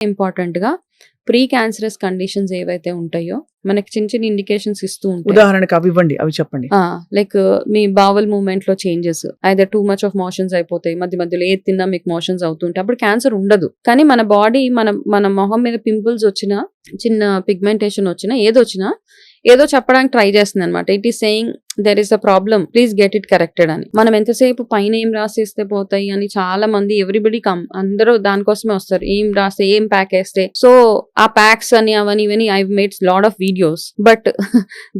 ఇంపార్టెంట్గా pre cancerous conditions ఏవైతే ఉంటాయో మనకి చిన్న చిన్న ఇండికేషన్స్ ఇస్తూ ఉంటాయి ఉదాహరణకి అవి ఇవ్వండి అవి చెప్పండి. లైక్ మీ బావల్ మూమెంట్లో చేంజెస్ అయితే టూ మచ్ ఆఫ్ మోషన్స్ అయిపోతాయి మధ్య మధ్యలో ఏది తిన్నా మీకు మోషన్స్ అవుతుంటే అప్పుడు క్యాన్సర్ ఉండదు. కానీ మన బాడీ మన మన మొహం మీద పింపుల్స్ వచ్చినా చిన్న పిగ్మెంటేషన్ వచ్చినా ఏదొచ్చినా ఏదో చెప్పడానికి ట్రై చేస్తుంది అనమాట it is saying there is a problem please get it corrected అని. మనం ఎంతసేపు పైన ఏం రాసేస్తే పోతాయి అని చాలా మంది ఎవ్రీబడి కమ్ అందరూ దానికోసమే వస్తారు. ఏం రాస్తే ఏం ప్యాక్ వేస్తే. సో ఆ ప్యాక్స్ అని అవని ఇవని I made lot of videos but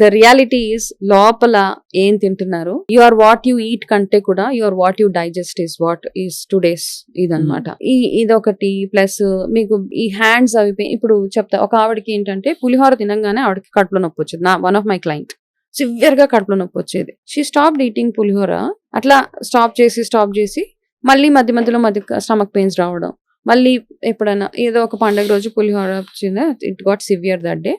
the reality is లోపల ఏం తింటున్నారు? You are what you eat కంటే కూడా you are what you digest is what is today's ఇదన్నమాట. ఈ ఇదొకటి ప్లస్ మీకు ఈ హ్యాండ్స్ అవి ఇప్పుడు చెప్తా. ఒక ఆవిడకి ఏంటంటే పులిహోర తినంగానే ఆవిడకి కడుపులో నొప్పి వచ్చింది. నా వన్ ఆఫ్ మై క్లయింట్ సివియర్గా కడుపులో నొప్పి వచ్చేది. She stop eating pulihora. అట్లా స్టాప్ చేసి స్టాప్ చేసి మళ్ళీ మధ్య మధ్యలో మధ్య స్టమక్ పెయిన్స్ రావడం. మళ్ళీ ఎప్పుడైనా ఏదో ఒక పండగ రోజు పులిహోర వచ్చిందా? It got severe that day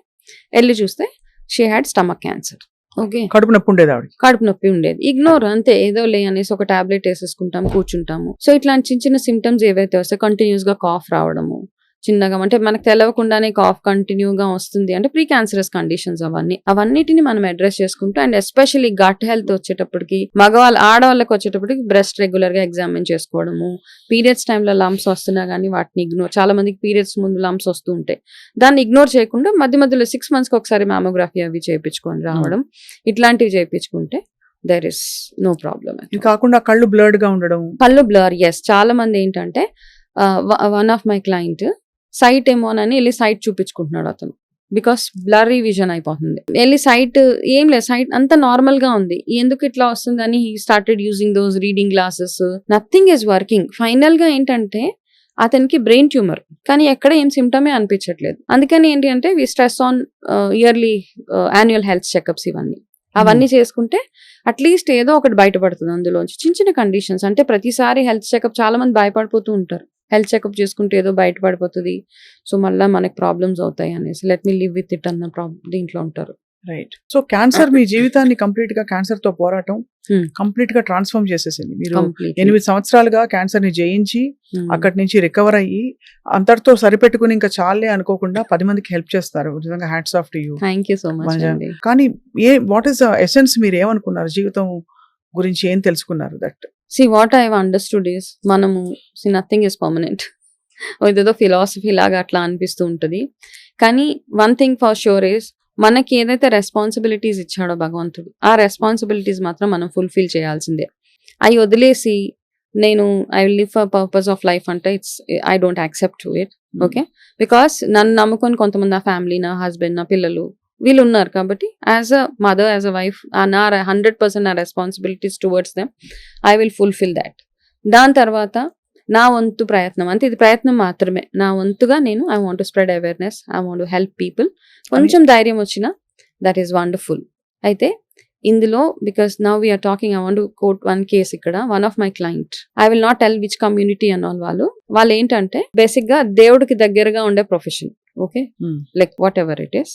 వెళ్ళి చూస్తే she had stomach cancer okay కడుపు నొప్పి ఉండేది ఆవిడ కడుపు నొప్పి ఉండేది. ఇగ్నోర్ అంతే. ఏదో లే అనేసి ఒక టాబ్లెట్ వేసేసుకుంటాం కూర్చుంటాము. సో ఇట్లాంటి చిన్న చిన్న సిమ్టమ్స్ ఏవైతే వస్తాయి కంటిన్యూస్గా కాఫ్ రావడము. చిన్నగా అంటే మనకు తెలవకుండానే కాఫ్ కంటిన్యూగా వస్తుంది. అంటే ప్రీ క్యాన్సరస్ కండిషన్స్ అవన్నీ. అవన్నిటిని మనం అడ్రస్ చేసుకుంటూ అండ్ ఎస్పెషల్లీ గట్ హెల్త్ వచ్చేటప్పటికి మగవాళ్ళు ఆడవాళ్ళకి వచ్చేటప్పటికి బ్రెస్ట్ రెగ్యులర్గా ఎగ్జామిన్ చేసుకోవడము. పీరియడ్స్ టైంలో లంప్స్ వస్తున్నా కానీ వాటిని ఇగ్నోర్ చాలా మందికి పీరియడ్స్ ముందు లంప్స్ వస్తూ ఉంటాయి. దాన్ని ఇగ్నోర్ చేయకుండా మధ్య మధ్యలో సిక్స్ మంత్స్కి ఒకసారి మామోగ్రఫీ అవి చేయించుకొని రావడం. ఇట్లాంటివి చేయించుకుంటే దెర్ ఇస్ నో ప్రాబ్లమ్ కాకుండా కళ్ళు బ్లర్డ్గా ఉండడం. కళ్ళు బ్లర్ ఎస్ చాలా మంది ఏంటంటే one of my client site ఏమోనని వెళ్ళి సైట్ చూపించుకుంటున్నాడు అతను. బికాస్ బ్లరీ విజన్ అయిపోతుంది. వెళ్ళి సైట్ ఏం లేదు. సైట్ అంత నార్మల్గా ఉంది. ఎందుకు ఇట్లా వస్తుందని he started using those reading glasses nothing is working ఫైనల్గా ఏంటంటే అతనికి బ్రెయిన్ ట్యూమర్ కానీ ఎక్కడ ఏం సిమ్టమే అనిపించట్లేదు. అందుకని ఏంటి అంటే we stress on yearly annual health checkups ఇవన్నీ. అవన్నీ చేసుకుంటే అట్లీస్ట్ ఏదో ఒకటి బయటపడుతుంది అందులోంచి. చిన్న చిన్న కండిషన్స్ అంటే ప్రతిసారి హెల్త్ చెకప్ చాలా మంది భయపడిపోతూ ఉంటారు. హెల్త్ చెకప్ చేసుకుంటే ఏదో బయటపడిపోతుంది. సో మళ్ళీ మనకి ప్రాబ్లమ్స్ అవుతాయి అనేసి. Let me live with it అన్న ప్రాబ్లం దీంట్లో ఉంటారు. రైట్. సో క్యాన్సర్ మీ జీవితాన్ని కంప్లీట్గా క్యాన్సర్తో పోరాటం. కంప్లీట్గా ట్రాన్స్ఫార్మ్ చేసేసింది. మీరు ఎనిమిది సంవత్సరాలుగా క్యాన్సర్ని జయించి అక్కడి నుంచి రికవర్ అయ్యి అంతటితో సరిపెట్టుకుని ఇంకా చాలే అనుకోకుండా పది మందికి హెల్ప్ చేస్తారు. నిజంగా hats off to you. Thank you so much కానీ a what is the essence మీరు ఏమనుకున్నారు? జీవితం గురించి ఏం తెలుసుకున్నారు that see what I understood is మనము సి నథింగ్ ఇస్ పర్మనెంట్ ఇదేదో ఫిలాసఫీ లాగా అట్లా అనిపిస్తూ ఉంటుంది. కానీ one thing for sure is మనకి ఏదైతే రెస్పాన్సిబిలిటీస్ ఇచ్చాడో భగవంతుడు ఆ రెస్పాన్సిబిలిటీస్ మాత్రం మనం ఫుల్ఫిల్ చేయాల్సిందే. అవి వదిలేసి నేను I will live for purpose of life అంటే it's I don't accept to it okay because నన్ను నమ్ముకొని కొంతమంది నా ఫ్యామిలీ నా హస్బెండ్ నా పిల్లలు వీళ్ళు ఉన్నారు కాబట్టి as a mother as a wife నా హండ్రెడ్ పర్సెంట్ నా responsibilities towards them I will fulfil that దాని తర్వాత నా వంతు ప్రయత్నం అంటే ఇది ప్రయత్నం మాత్రమే. నా వంతుగా నేను I want spread awareness I want help people కొంచెం ధైర్యం వచ్చిన దట్ ఈస్ వండర్ఫుల్ అయితే ఇందులో because now we are talking I want quote one case ఇక్కడ one of my client I will not tell which community అన్న వాళ్ళు. వాళ్ళు ఏంటంటే బేసిక్గా దేవుడికి దగ్గరగా ఉండే profession okay. Like whatever it is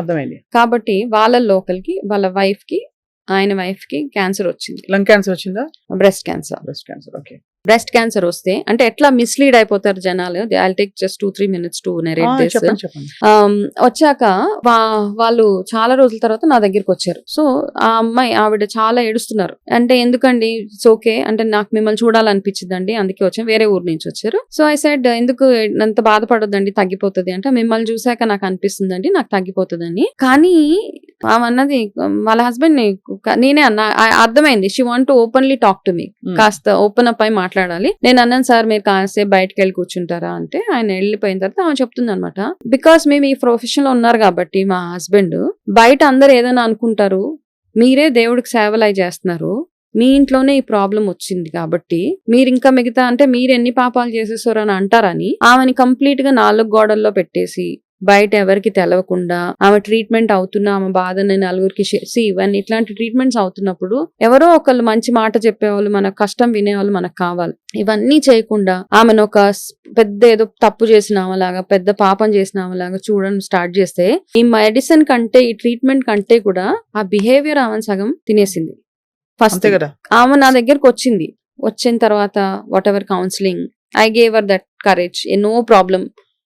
అర్థమైంది. కాబట్టి వాళ్ళ లోకల్కి వాళ్ళ వైఫ్కి ఆయన వైఫ్కి క్యాన్సర్ వచ్చింది. లంగ్ క్యాన్సర్ వచ్చిందా? Breast cancer breast cancer okay breast cancer వస్తే అంటే ఎట్లా మిస్లీడ్ అయిపోతారు జనాలు? I take just two three minutes to narrate this వచ్చాక వాళ్ళు చాలా రోజుల తర్వాత నా దగ్గరికి వచ్చారు. సో ఆ అమ్మాయి ఆవిడ చాలా ఏడుస్తున్నారు. అంటే ఎందుకండి? ఇట్స్ ఓకే అంటే నాకు మిమ్మల్ని చూడాలనిపించిందండి అందుకే వచ్చాను వేరే ఊరు నుంచి వచ్చారు. సో ఐ సైడ్ ఎందుకు అంత బాధపడొద్దండి? తగ్గిపోతుంది అంటే మిమ్మల్ని చూసాక నాకు అనిపిస్తుందండి. నాకు తగ్గిపోతుందని. కానీ అన్నది వాళ్ళ హస్బెండ్ నేనే అన్నా అర్థమైంది. She want openly talk to me. కాస్త ఓపెన్ అప్ అయి మాట్లాడాలి. నేను అన్నాను సార్ మీరు కాసేపు బయటకు వెళ్ళి కూర్చుంటారా? అంటే ఆయన వెళ్ళిపోయిన తర్వాత ఆమె చెప్తుంది అనమాట బికాస్ మేము ఈ ప్రొఫెషన్లో ఉన్నారు కాబట్టి మా హస్బెండ్ బయట అందరు ఏదైనా అనుకుంటారు మీరే దేవుడికి సేవలై చేస్తున్నారు మీ ఇంట్లోనే ఈ ప్రాబ్లం వచ్చింది కాబట్టి మీరు ఇంకా మిగతా అంటే మీరు ఎన్ని పాపాలు చేసేసారు అని అంటారని ఆమెని కంప్లీట్గా నాలుగు గోడల్లో పెట్టేసి బయట ఎవరికి తెలవకుండా ఆమె ట్రీట్మెంట్ అవుతున్న ఆమె బాధని నలుగురికి సి ఇవన్నీ ఇట్లాంటి ట్రీట్మెంట్స్ అవుతున్నప్పుడు ఎవరో ఒకళ్ళు మంచి మాట చెప్పేవాళ్ళు మన కష్టం వినేవాళ్ళు మనకు కావాలి. ఇవన్నీ చేయకుండా ఆమెను ఒక పెద్ద ఏదో తప్పు చేసిన ఆమెలాగా పెద్ద పాపం చేసిన ఆమెలాగా చూడడం స్టార్ట్ చేస్తే ఈ మెడిసిన్ కంటే ఈ ట్రీట్మెంట్ కంటే కూడా ఆ బిహేవియర్ ఆమె సగం తినేసింది. ఫస్ట్ కదా? ఆమె నా దగ్గరకు వచ్చింది. వచ్చిన తర్వాత whatever counselling I gave her that courage a no problem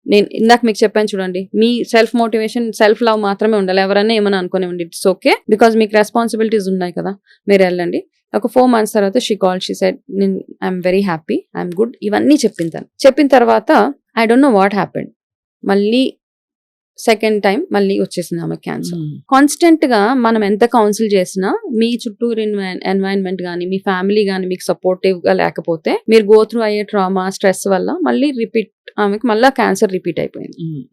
నేను ఇందాక మీకు చెప్పాను చూడండి మీ సెల్ఫ్ మోటివేషన్ సెల్ఫ్ లవ్ మాత్రమే ఉండాలి. ఎవరైనా ఏమైనా అనుకునేవ్వండి ఇట్స్ ఓకే బికాస్ మీకు రెస్పాన్సిబిలిటీస్ ఉన్నాయి కదా మీరు వెళ్ళండి. ఒక ఫోర్ మంత్స్ తర్వాత షీ కాల్ షీ సెట్ నేను I'm very happy I'm good ఇవన్నీ చెప్పిన తను చెప్పిన తర్వాత I don't know what happened మళ్ళీ సెకండ్ టైం మళ్ళీ వచ్చేసింది ఆమె క్యాన్సర్ కాన్స్టెంట్గా మనం ఎంత కౌన్సిల్ చేసినా మీ చుట్టూరు ఎన్వైరన్మెంట్ కానీ మీ ఫ్యామిలీ కానీ మీకు సపోర్టివ్గా లేకపోతే మీరు గో త్రూ అయ్యే ట్రామా స్ట్రెస్ వల్ల మళ్ళీ రిపీట్ ఆమెకి మళ్ళీ క్యాన్సర్ రిపీట్ అయిపోయింది.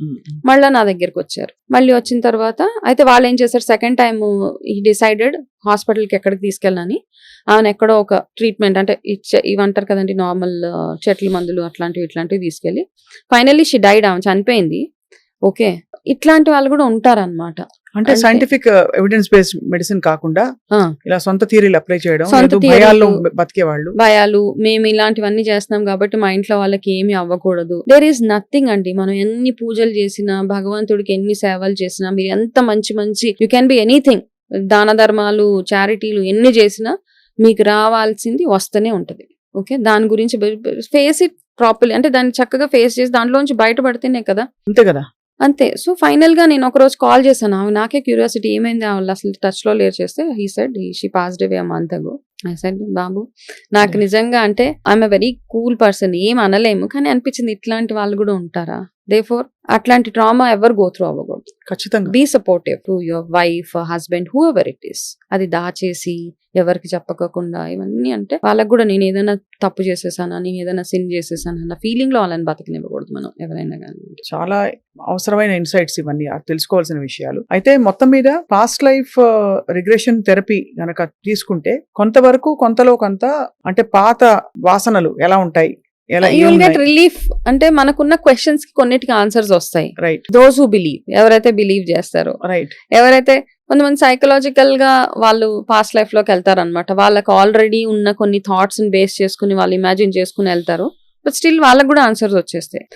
మళ్ళీ నా దగ్గరికి వచ్చారు. మళ్ళీ వచ్చిన తర్వాత అయితే వాళ్ళు ఏం చేశారు? సెకండ్ టైం ఈ డిసైడెడ్ హాస్పిటల్కి ఎక్కడికి తీసుకెళ్ళని ఆమెను ఎక్కడో ఒక ట్రీట్మెంట్ అంటే ఇచ్చ- ఇవి అంటారు కదండి నార్మల్ చెట్ల మందులు అట్లాంటివి ఇట్లాంటివి తీసుకెళ్ళి ఫైనల్లీ షీ డైడ్ ఆమె చనిపోయింది. ఓకే. ఇట్లాంటి వాళ్ళు కూడా ఉంటారన్నమాట. అంటే. సైంటిఫిక్ ఎవిడెన్స్ బేస్డ్ మెడిసిన్ కాకుండా. ఇలా సొంత థియరీలు అప్లై చేయడం. భయాల్లో బతికే వాళ్ళు భయాలు మేము ఇలాంటివన్నీ చేస్తున్నాం కాబట్టి మా ఇంట్లో వాళ్ళకి ఏమీ అవ్వకూడదు. దేర్ ఈస్ నథింగ్ అండి. మనం ఎన్ని పూజలు చేసినా భగవంతుడికి ఎన్ని సేవలు చేసినా మీరు ఎంత మంచి మంచి యూ కెన్ బి ఎనీథింగ్ దాన ధర్మాలు చారిటీలు ఎన్ని చేసినా మీకు రావాల్సింది వస్తూనే ఉంటది. ఓకే? దాని గురించి ఫేస్ ఇట్ ప్రాపర్లీ అంటే దాన్ని చక్కగా ఫేస్ చేసి దాంట్లోంచి బయటపడితేనే కదా? అంతే కదా? అంతే. సో ఫైనల్గా నేను ఒక రోజు కాల్ చేశాను. ఆమె నాకే క్యూరియాసిటీ ఏమైంది? వాళ్ళు అసలు టచ్లో లేరు చేస్తే he said she passed away month ago. I said బాబు నాకు. నిజంగా అంటే ఐఎమ్ వెరీ కూల్ పర్సన్. ఏం అనలేము. కానీ అనిపించింది ఇట్లాంటి వాళ్ళు కూడా ఉంటారా? దే ఫోర్ అట్లాంటి ట్రామా ఎవరు గో త్రూ అవ్వకూడదు. ఖచ్చితంగా. Be supportive to your wife husband whoever it is అది దాచేసి ఎవరికి చెప్పకోకుండా ఇవన్నీ అంటే వాళ్ళకి కూడా నేను ఏదైనా తప్పు చేసేసానా నేను ఏదైనా సిన్ చేసేసానా అన్న ఫీలింగ్లో వాళ్ళని బతకనివ్వకూడదు మనం ఎవరైనా కానీ చాలా అవసరమైన ఇన్సైట్స్ ఇవన్నీ తెలుసుకోవాల్సిన విషయాలు. అయితే మొత్తం మీద పాస్ట్ లైఫ్ రిగ్రెషన్ థెరపీ గనక తీసుకుంటే కొంతవరకు కొంతలో కొంత అంటే పాత వాసనలు ఎలా ఉంటాయి? ఎలా యూ విల్ గెట్ రిలీఫ్ అంటే మనకున్న క్వశ్చన్స్కి కొన్నిటికి ఆన్సర్స్ వస్తాయి. రైట్ దోస్ హూ బిలీవ్ ఎవరైతే బిలీవ్ చేస్తారో. రైట్ ఎవరైతే కొంతమంది సైకలాజికల్గా వాళ్ళు పాస్ట్ లైఫ్లోకి వెళ్తారనమాట వాళ్ళకి ఆల్రెడీ ఉన్న కొన్ని థాట్స్ని బేస్ చేసుకుని వాళ్ళు ఇమాజిన్ చేసుకుని వెళ్తారు. బట్ స్టిల్ వాళ్ళకి కూడా ఆన్సర్స్ వచ్చేస్తాయి.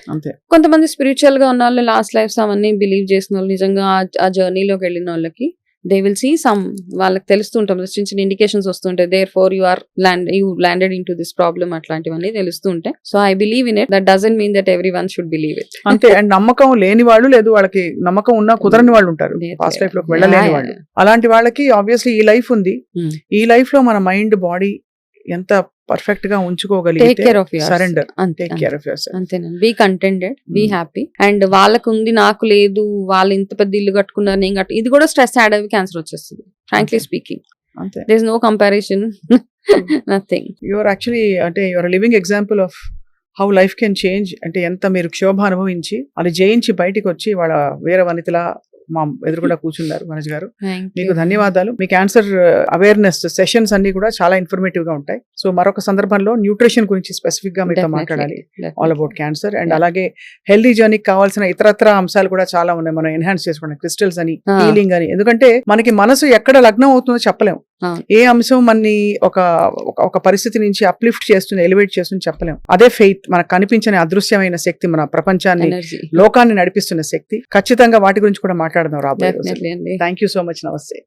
కొంతమంది స్పిరిచువల్గా ఉన్న వాళ్ళు లాస్ట్ లైఫ్స్ అవన్నీ బిలీవ్ చేసిన వాళ్ళు నిజంగా ఆ- ఆ జర్నీలోకి వెళ్ళిన వాళ్ళకి దే విల్ సీ సమ్ వాళ్ళకి తెలుస్తుంటాం చిన్న చిన్న ఇండికేషన్స్ వస్తుంటాయి therefore you are land you landed into this problem అట్లాంటివన్నీ తెలుస్తూ ఉంటాయి. So I believe in it that doesn't mean that everyone should believe it అంతే. అండ్ నమ్మకం లేని వాళ్ళు లేదు. వాళ్ళకి నమ్మకం ఉన్నా కుదరని వాళ్ళు ఉంటారు. పాస్ట్. లైఫ్లోకి వెళ్ళలేని వాళ్ళు. అలాంటి వాళ్ళకి ఆబ్వియస్లీ ఈ లైఫ్ ఉంది. Hmm. ఈ లైఫ్లో మన మైండ్ బాడీ ఎంత పర్ఫెక్ట్గా ఉంచుకోగలిగితే ఆఫ్ యువర్ సరెండర్. అంతే టేక్ కేర్ ఆఫ్ యువర్ అంతేనండి. Be contented be Mm. Happy and వాళ్ళకు ఉంది నాకు లేదు వాళ్ళు ఇంత పెద్ద ఇల్లు కట్టుకున్నారు నేను కట్టు ఇది కూడా స్ట్రెస్ యాడ్ అయ్యి క్యాన్సర్ వచ్చేస్తుంది. ఫ్రాంక్లీ. స్పీకింగ్ అంతే. There is no comparison nothing your actually అంటే your living example of how life can change అంటే ఎంత మీరు క్షోభ అనుభవించి అది జయించి బయటికి వచ్చి వాళ్ళ వేరే వనితలా మా ఎదురుగుండా కూర్చున్నారు మనోజ్ గారు. మీకు ధన్యవాదాలు. మీ క్యాన్సర్ అవేర్నెస్ సెషన్స్ అన్ని కూడా చాలా ఇన్ఫర్మేటివ్గా ఉంటాయి. సో మరొక సందర్భంలో న్యూట్రిషన్ గురించి స్పెసిఫిక్గా మీతో మాట్లాడాలి. All about cancer and. అలాగే హెల్దీ జర్నీకి కావాల్సిన ఇతరత్ర అంశాలు కూడా చాలా ఉన్నాయి. మనం ఎన్హాన్స్ చేసుకోవడం క్రిస్టల్స్ అని Ah. హీలింగ్ అని. ఎందుకంటే మనకి మనసు ఎక్కడ లగ్నం అవుతుందో చెప్పలేం. Ah. ఏ అంశం మనని ఒక ఒక- ఒక పరిస్థితి నుంచి అప్లిఫ్ట్ చేస్తుంది ఎలివేట్ చేస్తుంది చెప్పలేం. అదే ఫెయిత్ మనకు కనిపించని అదృశ్యమైన శక్తి మన ప్రపంచాన్ని లోకాన్ని నడిపిస్తున్న శక్తి. ఖచ్చితంగా వాటి గురించి కూడా మాట్లాడదాం రాబోయే థ్యాంక్ యూ సో మచ్ నమస్తే.